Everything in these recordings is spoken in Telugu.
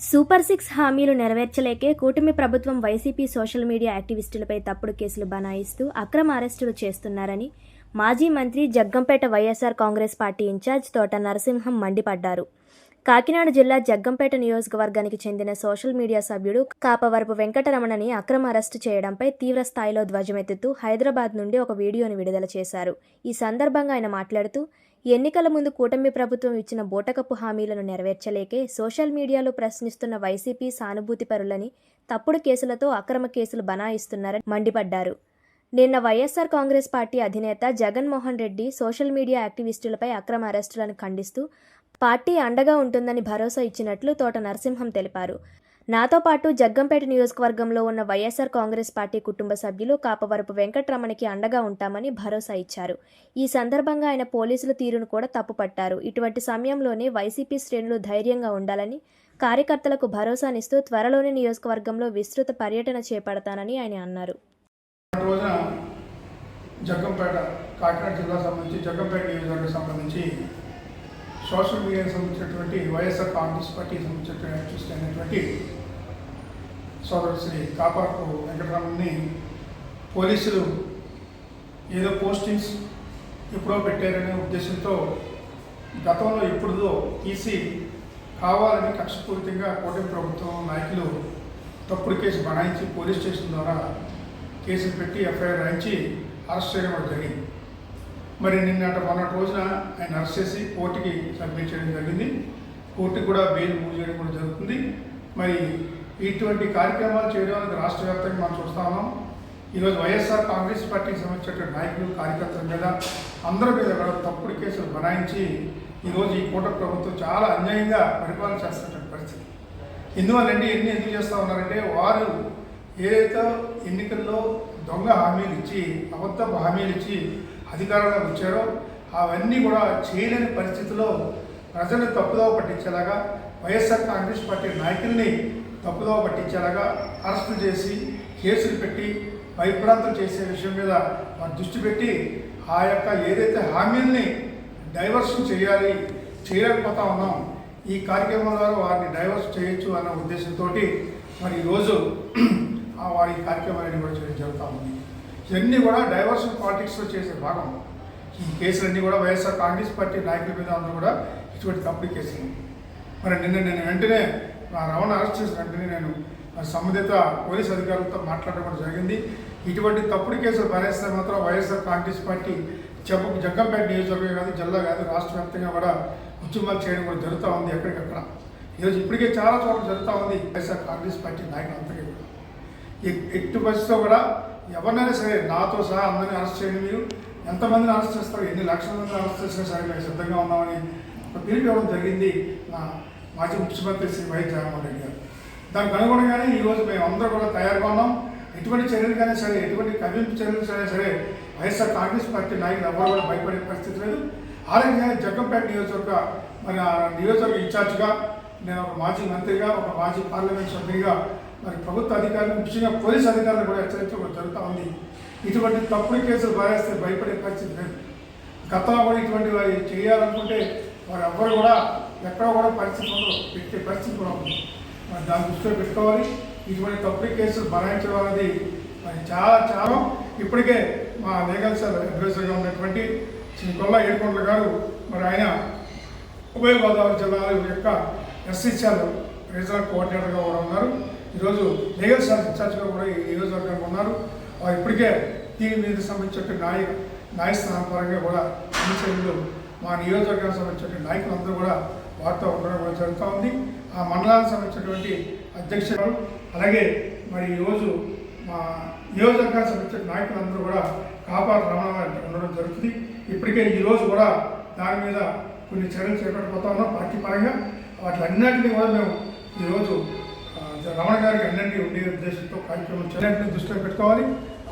సూపర్ సిక్స్ హామీలు నెరవేర్చలేకే కూటమి ప్రభుత్వం వైసీపీ సోషల్ మీడియా యాక్టివిస్టులపై తప్పుడు కేసులు బనాయిస్తూ అక్రమ అరెస్టులు చేస్తున్నారని మాజీ మంత్రి Jaggampeta YSR Congress party in charge Thota Narasimham మండిపడ్డారు. కాకినాడ జిల్లా జగ్గంపేట నియోజకవర్గానికి చెందిన సోషల్ మీడియా సభ్యుడు కాపవరపు వెంకటరమణని అక్రమ అరెస్టు చేయడంపై తీవ్ర స్థాయిలో ధ్వజమెత్తుతూ హైదరాబాద్ నుండి ఒక వీడియోను విడుదల చేశారు. ఈ సందర్భంగా ఆయన మాట్లాడుతూ ఎన్నికల ముందు కూటమి ప్రభుత్వం ఇచ్చిన బూటకపు హామీలను నెరవేర్చలేకే సోషల్ మీడియాలో ప్రశ్నిస్తున్న వైసీపీ సానుభూతి పరులని తప్పుడు కేసులతో అక్రమ కేసులు బనాయిస్తున్నారని మండిపడ్డారు. నిన్న వైఎస్ఆర్ కాంగ్రెస్ పార్టీ అధినేత జగన్మోహన్ రెడ్డి సోషల్ మీడియా యాక్టివిస్టులపై అక్రమ అరెస్టులను ఖండిస్తూ పార్టీ అండగా ఉంటుందని భరోసా ఇచ్చినట్లు తోట నరసింహం తెలిపారు. నాతో పాటు జగ్గంపేట నియోజకవర్గంలో ఉన్న వైఎస్ఆర్ కాంగ్రెస్ పార్టీ కుటుంబ సభ్యులు కాపవరపు వెంకట్రమణకి అండగా ఉంటామని భరోసా ఇచ్చారు. ఈ సందర్భంగా ఆయన పోలీసుల తీరును కూడా తప్పుపట్టారు. ఇటువంటి సమయంలోనే వైసీపీ శ్రేణులు ధైర్యంగా ఉండాలని కార్యకర్తలకు భరోసానిస్తూ త్వరలోనే నియోజకవర్గంలో విస్తృత పర్యటన చేపడతానని ఆయన అన్నారు. జగ్గంపేట కాకినాడ జిల్లా సంబంధించి జగ్గంపేట నియోజకవర్గం సంబంధించి సోషల్ మీడియాకి సంబంధించినటువంటి వైఎస్ఆర్ కాంగ్రెస్ పార్టీకి సంబంధించినటువంటి చూసినటువంటి సోదరు శ్రీ కాపాకు వెంకటరామన్ని పోలీసులు ఏదో పోస్టింగ్స్ ఎప్పుడో పెట్టారనే ఉద్దేశంతో గతంలో ఎప్పుడుదో తీసి కావాలని కక్షపూరితంగా కూటమి ప్రభుత్వం నాయకులు తప్పుడు కేసు బనాయించి పోలీస్ స్టేషన్ ద్వారా కేసులు పెట్టి ఎఫ్ఐఆర్ రాయించి అరెస్ట్ చేయడం జరిగింది. మరి నిన్నటి మొన్నటి రోజున ఆయన అరెస్ట్ చేసి కోర్టుకి సబ్మిట్ చేయడం జరిగింది. కోర్టుకి కూడా బెయిల్ మూవ్ చేయడం కూడా జరుగుతుంది. మరి ఇటువంటి కార్యక్రమాలు చేయడానికి రాష్ట్ర వ్యాప్తంగా మనం చూస్తా ఉన్నాం. ఈరోజు వైఎస్ఆర్ కాంగ్రెస్ పార్టీకి సంబంధించిన నాయకులు కార్యకర్తల మీద అందరి మీద కూడా తప్పుడు కేసులు బనాయించి ఈరోజు ఈ కూట ప్రభుత్వం చాలా అన్యాయంగా పరిపాలన చేస్తున్నటువంటి పరిస్థితి. ఎందువల్లంటే ఎన్ని ఎందుకు చేస్తూ ఉన్నారంటే వారు ఏదైతే ఎన్నికల్లో దొంగ హామీలు ఇచ్చి అబద్ధపు హామీలు ఇచ్చి అధికారంలోకి వచ్చారో అవన్నీ కూడా చేయలేని పరిస్థితిలో ప్రజల్ని తప్పుదోవ పట్టించేలాగా వైఎస్ఆర్ కాంగ్రెస్ పార్టీ నాయకుల్ని తప్పుదోవ పట్టించేలాగా అరెస్టు చేసి కేసులు పెట్టి భయప్రాంతం చేసే విషయం మీద వారు దృష్టి పెట్టి ఆ యొక్క ఏదైతే హామీల్ని డైవర్షన్ చేయాలి చేయలేకపోతా ఉన్నాం ఈ కార్యక్రమం ద్వారా వారిని డైవర్స్ చేయొచ్చు అన్న ఉద్దేశంతో మరి ఈరోజు ఆ వారి కార్యక్రమాన్ని కూడా చేయడం జరుగుతూ ఉంది. ఇవన్నీ కూడా డైవర్షన్ పాలిటిక్స్లో చేసే భాగం. ఈ కేసులన్నీ కూడా వైఎస్ఆర్ కాంగ్రెస్ పార్టీ నాయకుల మీద అందరూ కూడా ఇటువంటి తప్పుడు కేసులు మరి నిన్న నేను వెంటనే రమణ అరెస్ట్ చేసిన వెంటనే నేను సంబంధిత పోలీస్ అధికారులతో మాట్లాడడం కూడా జరిగింది. ఇటువంటి తప్పుడు కేసులు భరేస్తే మాత్రం వైఎస్ఆర్ కాంగ్రెస్ పార్టీ చెప్ప జగ్గంపేట నియోజకవర్గం కాదు జిల్లా కాదు రాష్ట్ర వ్యాప్తంగా కూడా ఉద్యమాలు చేయడం కూడా జరుగుతూ ఉంది ఎక్కడికక్కడ. ఈరోజు ఇప్పటికే చాలా చోట్ల జరుగుతూ ఉంది వైఎస్ఆర్ కాంగ్రెస్ పార్టీ నాయకులందరికీ కూడా. ఎ- ఎట్టి పరిస్థితిలో కూడా ఎవరినైనా సరే నాతో సహా అందరినీ అరెస్ట్ చేయండి మీరు. ఎంతమందిని అరెస్ట్ చేస్తారు? ఎన్ని లక్షల మంది అరెస్ట్ చేసినా సరే మేము సిద్ధంగా ఉన్నామని ఒక పిలుపు ఇవ్వడం జరిగింది మా మాజీ ముఖ్యమంత్రి శ్రీ వైఎస్ జగన్మోహన్ రెడ్డి గారు. దానికి అనుగుణంగానే ఈరోజు మేము అందరూ కూడా తయారుగా ఉన్నాం. ఎటువంటి చర్యలకైనా సరే ఎటువంటి కవింపు చర్యలు సరే సరే వైఎస్ఆర్ కాంగ్రెస్ పార్టీ నాయకులు ఎవరు కూడా భయపడే పరిస్థితి లేదు. ఆ రకంగా జగ్గంపేట నియోజకవర్గ మరి నియోజకవర్గ ఇన్ఛార్జ్గా నేను ఒక మాజీ మంత్రిగా ఒక మాజీ పార్లమెంట్ సభ్యుడిగా మరి ప్రభుత్వ అధికారులు ముఖ్యంగా పోలీస్ అధికారులు కూడా హెచ్చరించడం జరుగుతూ ఉంది. ఇటువంటి తప్పుడు కేసులు భారేస్తే భయపడే పరిస్థితి లేదు. గతంలో కూడా ఇటువంటి వారి చేయాలనుకుంటే వారు ఎవ్వరు కూడా ఎక్కడ కూడా పరిస్థితి పెట్టే పరిస్థితి కూడా ఉంది మరి దాన్ని దృష్టిలో పెట్టుకోవాలి. ఇటువంటి తప్పుడు కేసులు భరాయించడం అనేది మరి చాలా చాలా ఇప్పటికే మా లీగల్ సార్ అడ్వైజర్గా ఉన్నటువంటి శ్రీ కొల్లా ఏడుకొండల గారు మరి ఆయన ఉభయ గోదావరి జిల్లాల యొక్క ఎస్హెచ్ఎల్ రీజనల్ కోఆర్డినేటర్గా కూడా ఉన్నారు. ఈరోజు లీగల్ సెల్ ఇన్ఛార్జ్గా కూడా ఈ నియోజకవర్గంలో ఉన్నారు. వారు ఇప్పటికే దీని మీద సంబంధించిన న్యాయ న్యాయస్థానం పరంగా కూడా అన్ని చర్యలు మా నియోజకవర్గానికి సంబంధించిన నాయకులందరూ కూడా వార్తా ఉండడం కూడా జరుగుతూ ఉంది. ఆ మండలానికి సంబంధించినటువంటి అధ్యక్షులు అలాగే మరి ఈరోజు మా నియోజకవర్గానికి సంబంధించిన నాయకులందరూ కూడా కాపాడు రమణ ఉండడం జరుగుతుంది. ఇప్పటికే ఈరోజు కూడా దాని మీద కొన్ని చర్యలు చేపట్టబోతా ఉన్నాం. పార్టీ పరంగా వాటిలన్నింటినీ కూడా మేము ఈరోజు రమణ గారికి అన్నింటినీ ఉండే ఉద్దేశంతో కార్యక్రమం చర్యలను దృష్టిలో పెట్టుకోవాలి.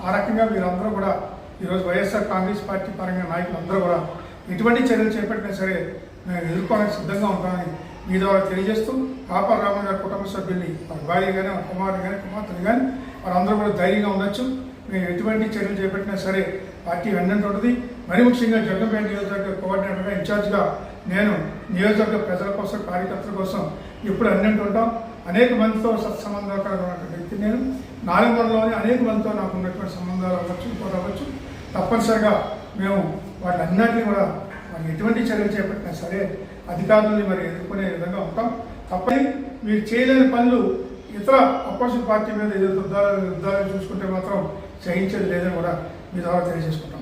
ఆ రకంగా మీరందరూ కూడా ఈరోజు వైఎస్ఆర్ కాంగ్రెస్ పార్టీ పరంగా నాయకులు అందరూ కూడా ఎటువంటి చర్యలు చేపట్టినా సరే మేము ఎదుర్కోవడానికి సిద్ధంగా ఉంటామని మీ ద్వారా తెలియజేస్తూ కాపా రామణ గారి కుటుంబ సభ్యుల్ని వారి భార్య కానీ వారి కుమారుని కానీ కుమార్తెని కానీ వారందరూ కూడా ధైర్యంగా ఉండొచ్చు. మేము ఎటువంటి చర్యలు చేపట్టినా సరే పార్టీ వెన్నంటి ఉంటుంది. మరి ముఖ్యంగా జగన్పేట నియోజకవర్గ కోఆర్డినేటర్గా ఇన్ఛార్జ్గా నేను నియోజకవర్గ ప్రజల కోసం కార్యకర్తల కోసం ఎప్పుడు అన్నింటి ఉంటాం. అనేక మందితో సత్సంబంధాలు కలిగినటువంటి వ్యక్తి నేను. నాలుగులోని అనేక మందితో నాకు ఉన్నటువంటి సంబంధాలు అవ్వచ్చు ఇంకోటి అవ్వచ్చు. తప్పనిసరిగా మేము వాటిలన్నింటినీ కూడా మరి ఎటువంటి చర్యలు చేపట్టినా సరే అధికారులని మరి ఎదుర్కొనే విధంగా ఉంటాం. తప్పని మీరు చేయలేని పనులు ఇతర అపోజిషన్ పార్టీ మీద ఏదైతే ఉద్దాలు చూసుకుంటే మాత్రం సహించేది లేదని కూడా మీ ద్వారా తెలియజేసుకుంటాం